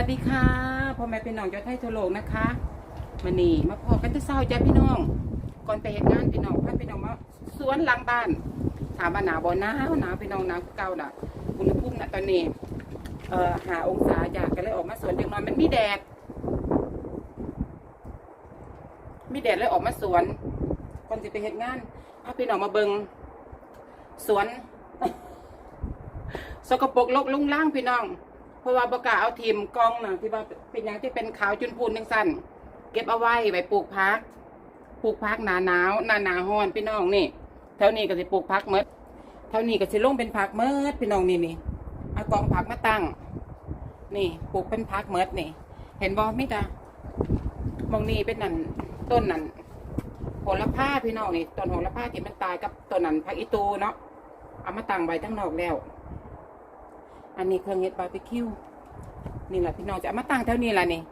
วัสดีค่ะพ่อแม่พี่น้องเจ้าไทยทั่วโลกนะคะมานี่มาพอกันแต่เช้าจ้าพี่น้อง ก่อนไปเหตุงานพี่น้องพาพี่น้องมาสวนหลังบ้าน ถามว่าหนาวบ่หนาวหนาวพี่น้องหนาวเก่าน่ะอุณหภูมิณตอนนี้เอ่อหาองศาจ้ะก็เลยออกมาสวนเด็กน้อยมันมีแดดมีแดดเลยออกมาสวนก่อนสิไปเหตุงานพาพี่น้องมาเบิงสวน สกปรกลกลุงล่างพี่น้อง เพราะว่าบกาเอาทีมกล้องน่ะที่ว่าเป็นอย่างที่เป็นขาวจุนพูนจังสั้นเก็บเอาไว้ไว้ปลูกพักปลูกพักหนาหนาวหนาหนาฮ้อนพี่น้องนี่แถวนี้ก็สิปลูกพักเมดแถวนี้ก็สิลงเป็นพักเมดพี่น้องนี่นี่เอากองผักมาตั้ง นี่ปลูกเป็นพักเมดนี่ เห็นบ่มิตามองนี่เป็นนั่นต้นนั่นโหระพาพี่น้องนี่ต้นโหระพาที่มันตายกับต้นนั่นพักอีตูเนาะเอามาตั้งไว้ทั้งนอกแล้ว อันนี้เครื่องเฮ็ดบาร์บีคิวนี่แหละพี่น้องจะามาตั้งเท่านี้แหละนี่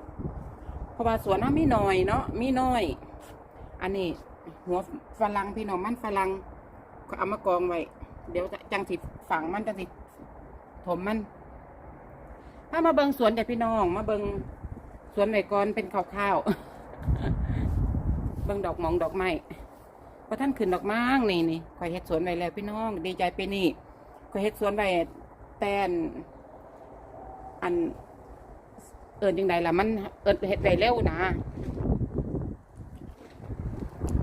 เพราะว่าสวนน้ามีน้อยเนาะมีน้อย อันนี้ หัวฝรั่งพี่น้องมันฝรั่งก็เอามากองไว้ เดี๋ยวจังสิฝังมันจังสิถมมันถ้ามาเบิงสวนเดี๋ยวพี่น้อง มาเบิงสวนไว้ก่อนเป็นข้าวๆเบิงดอกหมองดอกไม้พอท่านขึ้นดอกม้างนี่นี่คอยเฮ็ดสวนไว้แล้วพี่น้อง ดีใจไปนี่คอยเฮ็ดสวนไว้ แต่นอัน เอิญยังไงล่ะมันเอิญเฮ็ดไว้เร็วนะ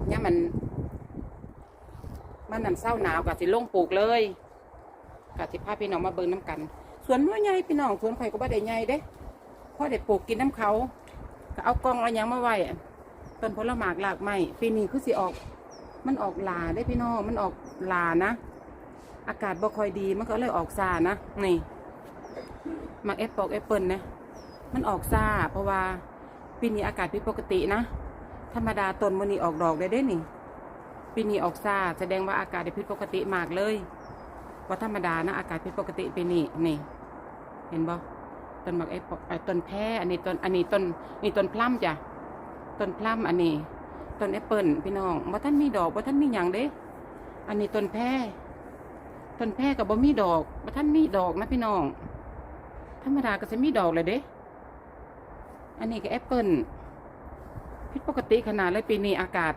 เนี่ยมัน มันนั่นเศร้าหนาวกับสิลงปลูกเลยกับสิพาพี่น้องมาเบิ่งน้ำกันสวนว่าใหญ่พี่น้องสวนไผ่ก็บ่ได้ใหญ่เด้พอได้ปลูกกินน้ำเขาก็เอากองเอายังมาไว้ต้นผลไม้หลากไม้ปีนี้คือสิออก มันออกหลาได้พี่น้องมันออกหลานะ อากาศบ่ค่อยดีมันก็เลยออกซานะนี่มักแอปเปิลแอปเปิลนะมันออกซาเพราะว่าปีนี้อากาศผิดปกตินะ ธรรมดาต้นมันนี่ออกดอกได้เด้นี่ปีนี้ออกซาแสดงว่าอากาศได้ผิดปกติมากเลยว่าธรรมดานะอากาศผิดปกติปีนี้นี่ เห็นบ่ต้นมากไอ้ปอกต้นแพรอันนี้ต้นอันนี้ต้นนี่ต้นพลัมจ้ะต้นพลัมอันนี้ต้นแอปเปิลพี่น้องว่าท่านมีดอกว่าท่านมีหยังเด้ อันนี้ต้นแพร ต้นแพรกับบ่มีดอกว่ท่านมีดอกนะพี่น้อง ธรรมดาก็จะมีดอกเลยเด้ อันนี้ก็แอปเปิลผิดปกติขนาดเลยปีนี้อากาศ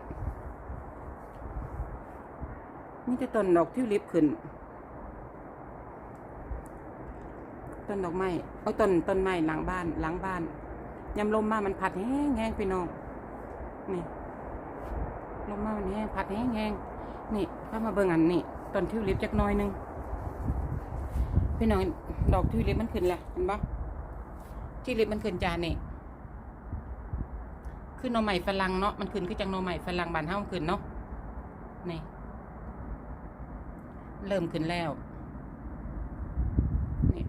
นี่จะต้นดอกทิวลิปขึ้น ต้นดอกไม้โอ้ต้นต้นไม้หลังบ้านหลังบ้านยำลมมามันพัดแห้งแห้งพี่น้องนี่ลมมามันแห้งพัดแห้งแห้งนี่ถ้ามาเบิ่งอันนี่ ต้นทิวลิปจักหน้อยหนึงพี่น้องดอกทิวลิปมันขึ้นแหละเห็นปะทิวลิปมันขึ้นจานนี่ขึ้นหนอใหม่ฝรั่งเนาะมันขึ้นคือจังนอใหม่ฝรั่งบานเฮาขึ้นเนาะนี่เริ่มขึ้นแล้วนี่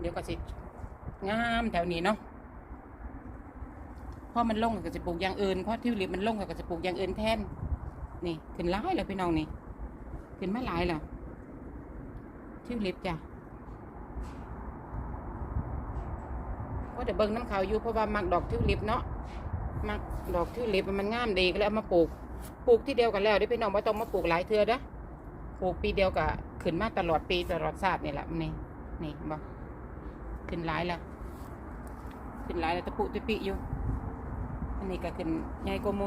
เดี๋ยวก็สิงามแถวนี้เนาะพอมันลงก็จะปลูกอย่างอื่นเพราะทิวลิปมันลงก็จะปลูกอย่างอื่นแทน นี่ขึ้นหลายแล้วพี่น้องนี่ขึ้นมาหลายแล้วทิวลิปจ้ะว่าเดี๋ยวเบิ่งน้ำขาวอยู่เพราะว่ามักดอกทิวลิปเนาะมักดอกทิวลิปมันงามดีก็เลยเอามาปลูกปลูกที่เดียวกันแล้วเดี๋ยวพี่น้องไม่ต้องมาปลูกหลายเทือด้อปลูกปีเดียวกับขึ้นมาตลอดปีตลอดชาตินี่แหละนี่นี่บอกขึ้นหลายแล้วขึ้นหลายแล้วตะปุตะปิอยู่อันนี้ก็ขึ้นใหญ่กว่าโม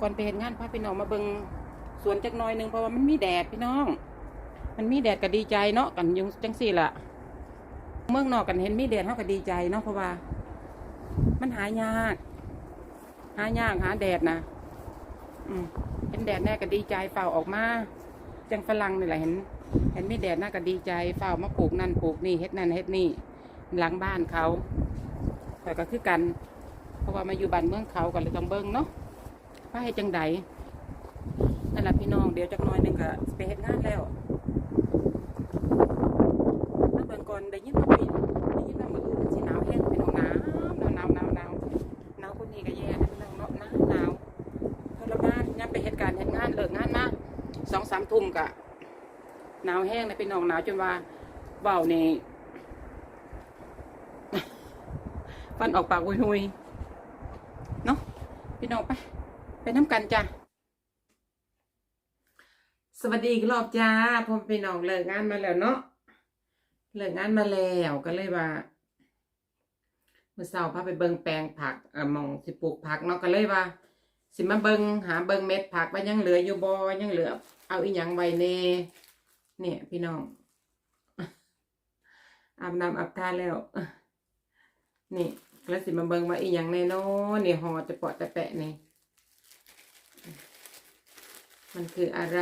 ก่อนไปเห็นงานพาพี่น้องมาเบิงสวนจักน่อยหนึงเพราะว่ามันมีแดดพี่น้อง มันมีแดดก็ดีใจเนาะกันยุงจังสี่ละเมืองนอกกันเห็นมีแดดเขาก็ดีใจเนาะเพราะว่า มันหายาก หายากหาแดดนะอืมเห็นแดดแน่ก็ดีใจเฝ้าออกมาจังฝรั่งนี่แหละเห็น เห็นมีแดดน่าก็ดีใจเฝ้ามาปลูกนั่นปลูกนี่เฮ็ดนั่นเฮ็ดนี่หลังบ้านเขาแต่ก็คือกัน เพราะว่ามาอยู่บ้านเมืองเขากันเลยต้องเบิ้งเนาะ ว่าให้จังใดนั่นแหละพี่น้องเดี๋ยวจักน้อยหนึงก็ไปเฮ็ดงานแล้วมาเบิ่งก่อนได้ยินว่าปีได้ยินว่ามื้ออื่นสิหนาวแห้งพี่น้องหนาวหนาวหนาวหนาวหนาวหนาวคนนี้ก็แย่นะพี่น้องเนาะหนาวหนาวทรมานยามไปเฮ็ดการเฮ็ดงานเลิกงานมาสองสามทุ่มก็หนาวแห้งเลยพี่น้องหนาวจนว่าเว้านี่ฟันออกปากหุยๆเนาะพี่น้องไป ไปน้ำกันจ้ะสวัสดีอีกรอบจ้าพ่อพี่น้องเลิกงานมาแล้วเนาะเลิกงานมาแล้วก็เลยว่าเมื่อเช้าพาไปเบิงแปลงผักเออหมองสิปลูกผักเนาะก็เลยว่า สิมาเบิงหาเบิงเม็ดผักว่ายังเหลืออยู่บ่ยังเหลือ เอาอีหยังไว้แน่เนี่ย พี่น้องอาบน้ำอาบท่าแล้วนี่แล้วสิมาเบิงว่าอีหยังแน่นอนนี่หอจะเปาะจะแปะนี่ มันคืออะไร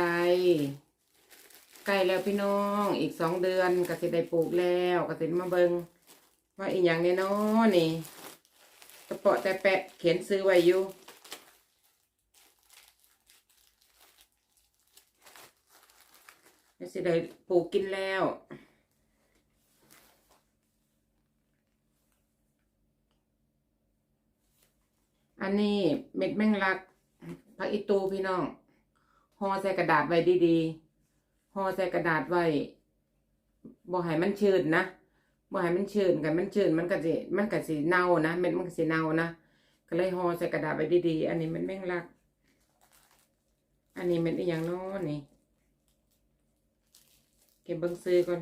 ใกล้แล้วพี่น้อง อีกสองเดือนกสิได้ปลูกแล้วกสิมาเบิงว่าอีหยังแน่นอนนี่กระเปาะแต่แปะเขียนซื้อไว้อยู่สิได้ปลูกกินแล้ว อันนี้เม็ดแมงลัก ผักอีตูพี่น้อง ห่อใส่กระดาษไว้ดีๆห่อใส่กระดาษไว้บ่ให้มันชื้นนะบ่ให้มันชื้นกันมันชื้นมันก็สิมันก็สิเน่านะเม็ดมันก็สิเน่านะก็เลยห่อใส่กระดาษไว้ดีๆอันนี้ม็ดแม่งลัก อันนี้เม็ดอีหยังน้อนี่เก็บเบิ้งซื้อก่อน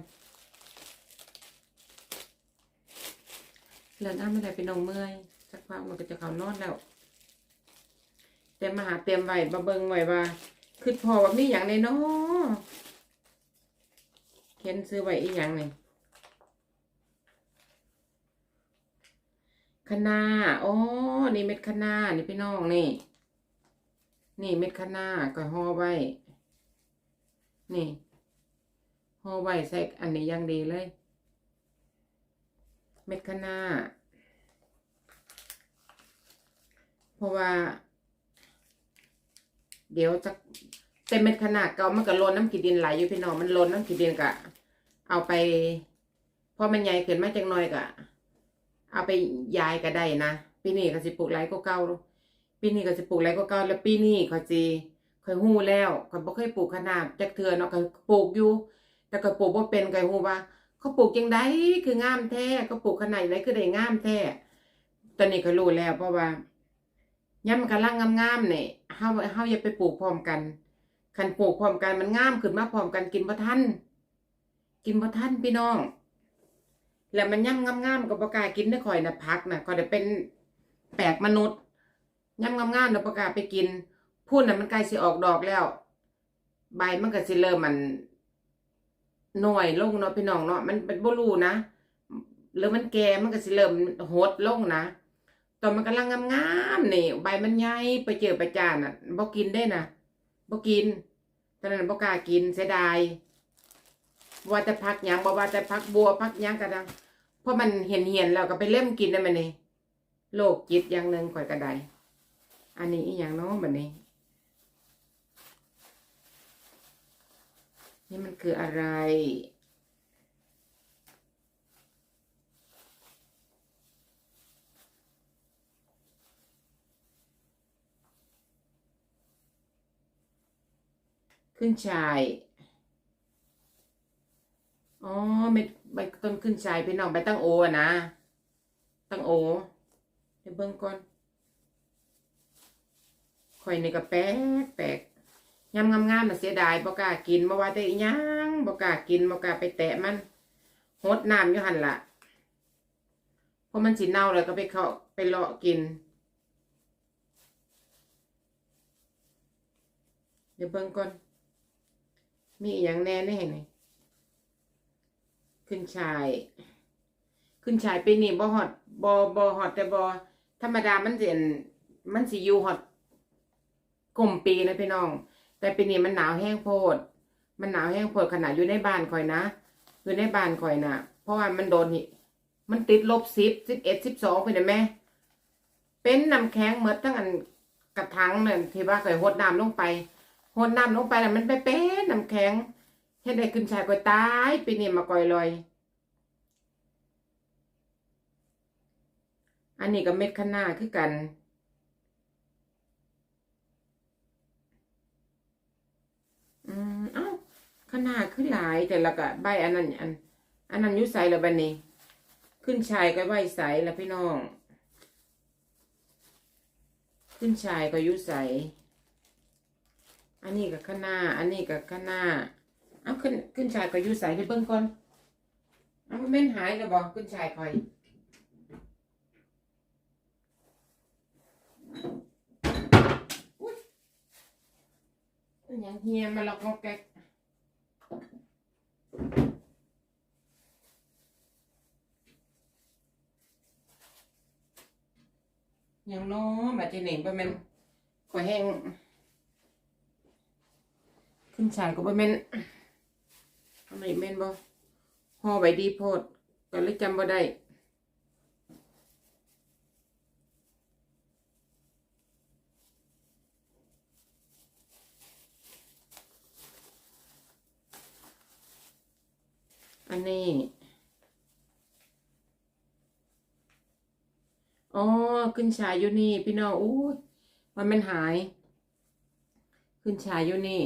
เลิกงานไม่ได้ไปนองเมื่อยสักพักมันก็จะเขานอนแล้วแต่มาหาเตรียมไว้มาเบิ้งไว้ว่า คือพอว่ามีอย่างในน้อเขียนซื้อไว้อีหยังหนี่งคะน้าอ๋อนี่เม็ดคะนานี่พี่น้องนี่ นี่เม็ดคะนาก็ห่อไว้ นี่ห่อไว้ใส่อันนี้อยังดีเลย เม็ดคะนาเพราะว่า เดี๋ยวจะเต็มเม็ดขนาดเก่ามันก็ล้นน้ำขีดินไหลอยู่พี่น้องมันล้นน้ำขีดินกะ เอาไปพอมันใหญ่ขึ้นมาจังน้อยกะ เอาไปยายก็ได้นะปีนี้ก็สิปลูกไรก็เก่าปีนี้ก็สิปลูกไรก็เก่าแล้วปีนี้ขาจีเคยหู้แล้วเขาบ่เคยปลูกขนาดจักเทือเนาะก็ปลูกอยู่ แต่ก็ปลูกบ่เป็นก็หู้ว่า เขาปลูกจังได้คืองามแท้เขาปลูกขนาดไหนคือได้งามแท้ตอนนี้ก็รู้แล้วเพราะว่า ย่ำมันกำลังงามๆเนี่ยเฮาเฮาอย่าไปปลูกพร้อมกันคันปลูกพร้อมกันมันงามขึ้นมาพร้อมกันกินบ่ทันกินบ่ทันพี่น้อง แล้วมันย่ำงามๆก็บ่กล้ากินได้ข่อยน่ะผักน่ะก็ได้เป็นแปลกมนุษย์ย่ำงามๆน่ะบ่กาไปกิน พูดน่ะมันใกล้สิออกดอกแล้ว ใบมันก็สิเริ่มมันหน่วยลงเนาะพี่น้องเนาะมันเป็นบ่รูนะหรือมันแก่มันก็สิเริ่มหดลงนะ ตอนมันกำลังงามๆนี่ใบมันใหญ่ไปเจอไปจานอะบ่กินได้นะบ่กิน ตอนนั้นบ่กล้ากินเสียดายว่าแต่พักยังบ่ว่าแต่พักบัวพักยังก็ดังเพราะมันเห็นเห็นๆแล้วก็ไปเล่มกินได้มันนี่โรคจิตอย่างหนึ่งข่อยก็ไดอันนี้อีหยังเนาะบัดนี้นี่มันคืออะไร ขึ้นชายอ๋อเม็ดใบต้นขึ้นชายพี่น้องใบตั้งโออะนะตั้งโอเดี๋ยวเบิ่งก่อนข่อยนี่ก็แปลกแปลกยำงามๆน่ะเสียดายบ่กล้ากินบ่ว่าแต่อียังบ่กล้ากินบ่กล้าไปแตะมันหดน้ำอยู่หันละเพราะมันสิเน่าแล้วก็ไปเขาไปเลาะกิน เดี๋ยวเบิ่งก่อน มีอย่างแน่แน่ไหนขึ้นชาย ขึ้นชายปีนี้บ่ฮอดบ่บ่ฮอดแต่บ่ธรรมดามันสิอันมันสิอยู่ฮอดกลุ่มปีนะพี่น้อง แต่ปีนี้มันหนาวแห้งโพด มันหนาวแห้งโพดขนาดอยู่ในบ้านข่อยนะอยู่ในบ้านข่อยนะเพราะว่ามันโดนมันติดลบสิบสิบเอ็ดสิบสองไปนะแม่เป็นน้ำแข็งเมดทั้งอันกระถางเนี่ยที่ว่าเคยหดน้ำลงไป หดน้ำลงไปแล้วมันไปเป็นน้ำแข็งเฮ็ดได้ขึ้นชายก่อยตายปีนี้มาก่อยลอย อันนี้ก็เม็ดข้างหน้าคือกันอืมเอ้าข้างหน้าขึ้นหลายแต่ละก็ใบอันนั้นอันอันนั้นยุใสแล้วบัดนี้ ขึ้นชายก็ใบใสแล้วพี่น้อง ขึ้นชายก็อยุใส อันนี้กับข้างหน้า อันนี้กับข้างหน้า เอาขึ้นขึ้นชายกับยูใส่ไปเบิ้งก่อนเอามันเป็นหายแล้วบอกคุณชายคอยอยมันยังเฮียมาหลอกงอกแกกยังน้อมาเจเหน่งไปมันขอยแห้ง ขึ้นชายก็บ่แม่นทำไมแม่นบ่ห่อไว้ดีโพดก็เลยจำบ่ได้อันนี้ อ๋อ ขึ้นฉายอยู่นี่ พี่น้องอู้มันมันหาย ขึ้นฉายอยู่นี่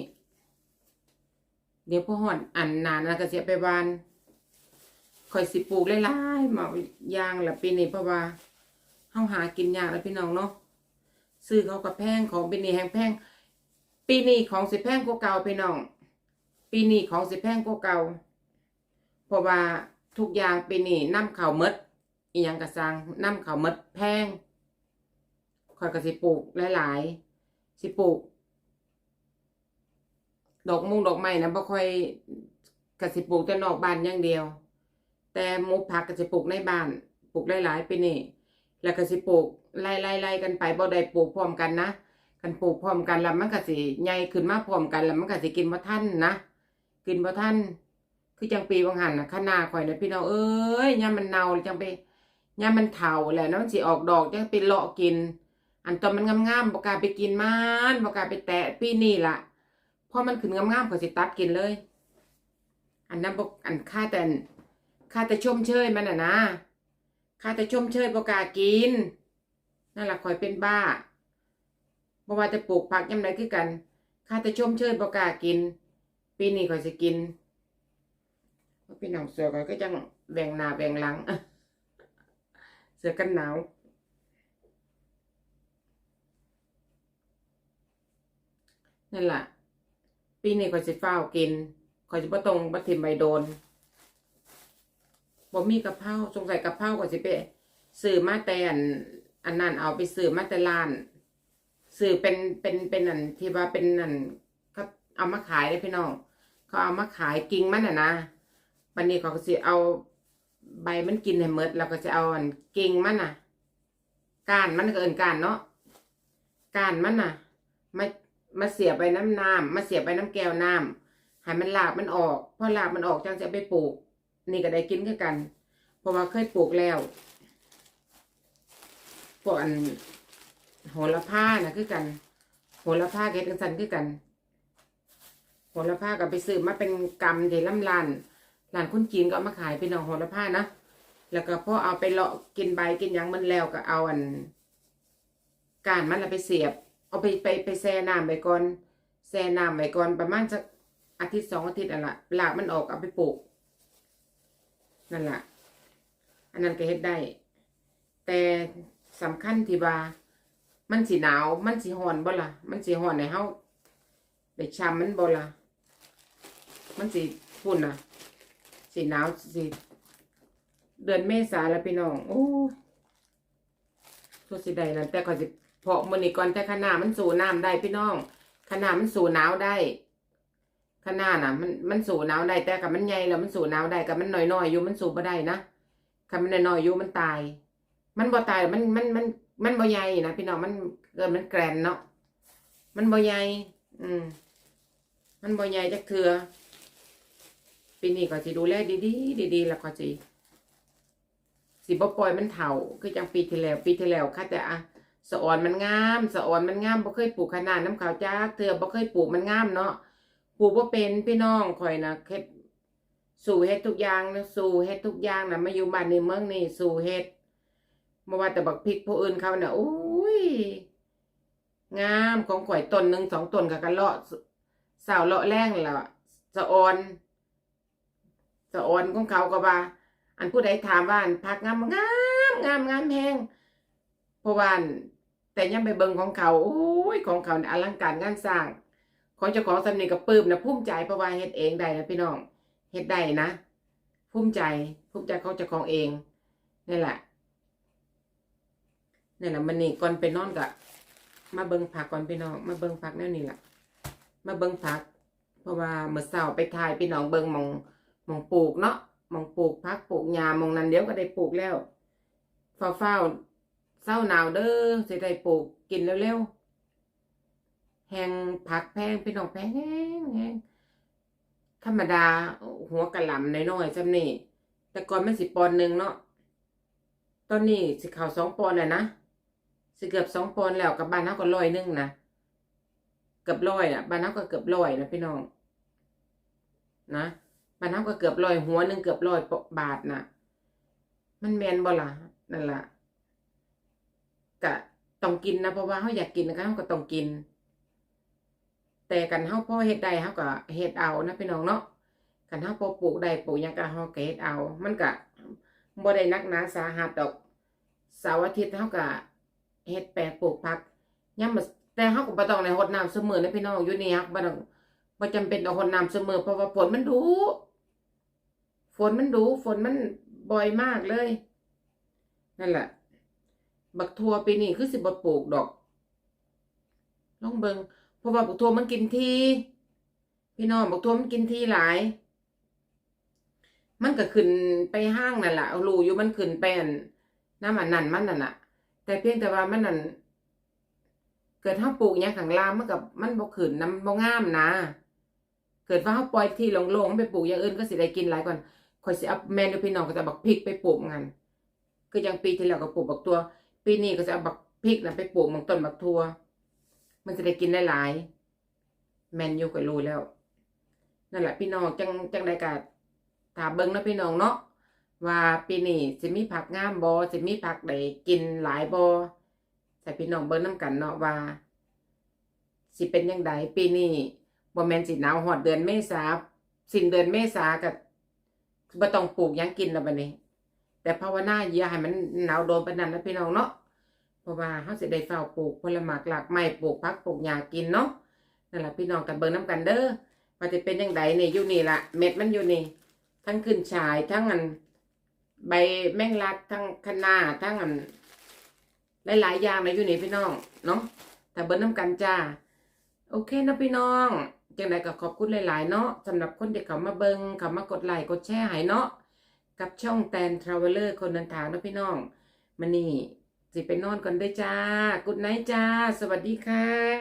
เดี๋ยวพ่อหอดอันนานแล้วก็เสียไปบานคอยสิปลูกหลายๆหมายางละปีนี้เพราะว่าเฮาหากินยากแล้วพี่น้องเนาะซื้อเขากับแพงของปีนี้แพงแพงปีนี้ของสิแพงกว่าเก่าพี่น้อง ปีนี้ของสิแพงกว่าเก่าเพราะว่าทุกอย่างปีนี้น้ำข้าวมดอีหยังกระซังน้ำข้าวมดแพงคอยก็สิปลูกหลายๆสิปลูก ดอกมุงดอกไม้นะบ่ค่อยกสิปลูกแต่นอกบ้านอย่างเดียว แต่หมูผักกสิปลูกในบ้านปลูกหลายๆปีนี่ แล้วกสิปลูกไล่ๆๆกันไปบ่ได้ปลูกพร้อมกันนะกันปลูกพร้อมกันแล้วมันก็สิใหญ่ขึ้นมาพร้อมกันแล้วมันก็สิกินบ่ทันนะกินบ่ทันคือจังปีบางหันนะคะนาข่อยนะพี่น้องเอ้ยยามมันเน่าจังไปยามมันเฒ่าแหละแล้วมันสิออกดอกจังไปเลาะกิน อันตอนมันงามๆบ่กล้าไปกินมันบ่กล้าไปแตะปีนี้ล่ะ พอมันขึ้นงามๆก็สิตัดกินเลย อันนั้นบอกอันค่าแต่ค่าแต่ชมเชยมันอะนะค่าแต่ชมเชยบอกกากินนั่นแหละคอยเป็นบ้าเพราว่าจะปลูกผักยำไรคือกันค่าแต่ชมเชยบอกกากิน ปีนี้คอยจะกินพี่น้องเสือก็จังแบ่งหน้าแบ่งหลัง เสือกันหนาว นั่นแหละ ปีนี้ข่อยสิฟ้าวกินข่อยสิบ่ตรงบ่ทิมใบโดนบ่มีกะเพราสงสัยกะเพราข่อยสิไปซื้อมาแต่อันอันนั้นเอาไปซื้อมาแต่ร้านซื้อเป็นเป็นเป็นอันที่ว่าเป็นอันเขาเอามาขายได้พี่น้องเขาเอามาขายกิ่งมันน่ะนะวันนี้เขาก็สิเอาใบมันกินให้หมดแล้วก็จะเอาอันกิ่งมันน่ะก้านมันก็เอินก้านเนาะก้านมันน่ะมา มาเสียบไปน้ำน้ำมาเสียบไปน้ำแก้วน้ำให้มันหลากมันออกพอหลากมันออกจังจะไปปลูก นี่ก็ได้กินคือกัน เพราะว่าเคยปลูกแล้วพวกอันโหระพานะคือกันโหระพาเก็ดกันสันคือกันโหระพาก็ไปซื้อมาเป็นกำเดล่ำลานร้านคนจีนก็เอามาขายเป็นอาโหระพานะแล้วก็พอเอาไปเลาะกินใบกินยังมันแล้วก็เอาอันกานมันแล้วไปเสียบ เอาไปไปไปแช่น้ำไว้ก่อนแช่น้ำไว้ก่อนประมาณสักอาทิตย์สองอาทิตย์นั่นแหละลากมันออกเอาไปปลูกนั่นแหละอันนั้นก็เฮ็ดได้ แต่สำคัญที่ว่า มันสิหนาว มันสิร้อนบ่ล่ะ มันสิร้อนให้เฮาได้ช้ำมันบ่ล่ะ มันสิพุ่นน่ะ สิหนาวสิเดือนเมษาแล้วพี่น้อง โอ้ทุสิได้นั่นแต่ก็สิ เพราะมื้อนี้ก่อนแต่ขนาดมันสู่น้ำได้พี่น้องขนาดมันสู่หนาวได้ขนาดน่ะ มันมันสู่หนาวได้แต่กับมันใหญ่แล้วมันสู่หนาวได้กับมันน้อยๆอยู่มันสู่บ่ได้นะคันมันน้อยๆอยู่มันตาย มันบ่ตายมันมันมันมันบ่ใหญ่นะพี่น้องมันเกินมันแกรนเนาะมันบ่ใหญ่อืม มันบ่ใหญ่จักเทื่อปีนี้ก็สิดูแลดีๆดีๆแล้วก็สิสิบ่ปล่อยมันเฒ่าคือจังปีที่แล้ว ปีที่แล้วค่ะแต่อะ สะออนมันงามสะออนมันงามบ่เคยปลูกขนาดน้ำขาวจักเทื่อบ่เคยปลูกมันงามเนาะปลูกบ่เป็นพี่น้องข่อยนะเฮ็ดสู่เฮ็ดทุกอย่างนะสู่เฮ็ดทุกอย่างนะมาอยู่บ้านในเมืองนี่สู่เฮ็ดมาว่าแต่บักพริกผู้อื่นเขาเนี่ยโอ้ยงามของข่อยต้นหนึ่งสองต้นกับกันเลาะสาวเลาะแรงแล้วอะสะออนสะออนของเขาก็ว่า อันผู้ใดถามว่าอันพักงามงามงามงามแพง เพราะว่าอันแต่ยังไปเบิ่งของเขาโอ้ยของเขาอลังการงานสร้าง ของเจ้าของสำเนียงกับปื้มนะภูมิใจเพราะว่าเฮ็ดเองได้นะพี่น้องเฮ็ดได้นะภูมิใจภูมิใจเขาเจะของเองนี่แหละนี่แหละมันนี่ก่อนไปนอนกะมาเบิงผักก่อนพี่น้องมาเบิงผักแนวนี้แหละมาเบิงผัก เพราะว่าเมื่อเช้าไปทายพี่น้องเบิงมองมองปลูกเนาะมองปลูกผักปลูกหญ้ามองนั้นเดี๋ยวก็ได้ปลูกแล้วฟ้าเฝ้าๆ เศร้าหนาวเด้อสิได้ปลูกกินเร็วๆแหงผักแพงพี่น้องแพงแหงธรรมดาหัวกะหล่ำน้อยๆจำนี่แต่ก่อนมันสิปอนหนึ่งเนาะตอนนี้สิข่าวสองปอนด์แล้วนะสิเกือบสองปอนแล้วกับบ้านเฮาก็ร้อยหนึงนะเกือบร้อยอะบ้านเฮาก็เกือบร้อยนะพี่น้องนะบ้านเฮาก็เกือบร้อยหัวหนึ่งเกือบร้อยบาทนะมันแมนบ่ล่ะนั่นล่ะ กะต้องกินนะเพราะว่าเฮาอยากกินนะคะเฮาก็ต้องกิน แต่กันเฮาพ่อเฮ็ดได้เฮาก็เฮ็ดเอานะพี่น้องเนาะกันเฮาพอปลูกได้ปลูกยังก็เฮาก็เฮ็ดเอา มันก็บ่ได้นักหนาสาหัสดอกเสาร์อาทิตย์เฮาก็เฮ็ดแปลปลูกผักยามมื้อแต่เฮาก็บ่ต้องได้รดน้ำเสมอนะพี่น้องอยู่นี่ฮักบ่ต้องบ่จำเป็นต้องรดน้ำเสมอเพราะว่าฝนมันดูฝนมันดูฝนมันบ่อยมากเลยนั่นแหละ บักทัวปีนี้คือสิบ่ปลูกดอกลองเบิ่งเพราะว่าบักทัวมันกินทีพี่น้องบักทัวมันกินทีหลาย มันก็ขึ้นไปห้างนั่นแหละเอารูอยู่มันขึ้นไปนน้ำอันนั้นมันนั่นน่ะแต่เพียงแต่ว่ามันนั่นเกิดเฮาปลูกหยังข้างลางมันกับมันบ่ขึ้นน้ำบ่งามนะ เกิดว่าเฮาปล่อยที่โล่งๆไปปลูกอย่างอื่นก็สิได้กินหลายก่อนข่อยสิเอาแมนอยู่พี่น้องก็จะบักพริกไปปลูกงันคืออย่างปีที่แล้วก็ปลูกบักตัว ปีนี้ก็จะเอาบักพริกนะไปปลูกบางต้นบักทั่วมันจะได้กินได้หลายแมนยูก็รู้แล้ว นั่นแหละพี่น้องจังจังได๋ก็ถ้าเบิ่งนะพี่น้องเนาะว่าปีนี้สิมีผักงามบ่สิมีผักได้กินหลายบ่ใส่พี่น้องเบิ่งนํกันเนาะว่า สิเป็นจังไดปีนี้บ่แมนสิหนาวฮอดเดือนเมษาสิ้นเดือนเมษาก็บ่ต้องปลูกยังกินแล้วบัดนี้ แต่ภาวนาอย่าให้มันหนาวโดนปานนั้นนะพี่น้องเนาะ เพราะว่าเฮาสิได้เฝ้าปลูกผลไม้หลากไม้ปลูกผักปลูกหญ้ากินเนาะนั่นแหละพี่น้องกันเบิ่งนํกันเด้อว่าจะเป็นจังไดนี่อยู่นี่ละเม็ดมันอยู่นี่ ทั้งขึ้นฉายทั้งอันใบแมงลักทั้งคะน้าทั้งอันหลายๆอย่างนะอยู่นี่พี่น้องเนาะแต่เบิ้ลน้ำกันจ้าโอเคนะพี่น้องจังไดก็ขอบคุณหลายๆเนาะสำหรับคนที่เขามาเบิงเขามากดไลค์กดแชร์ให้เนาะกับช่องแตนทราเวลเลอร์คนเดินทางนะพี่น้องมันนี่ สิไปนอนก่อนด้วยจ้า กุดไนจ้า สวัสดีค่ะ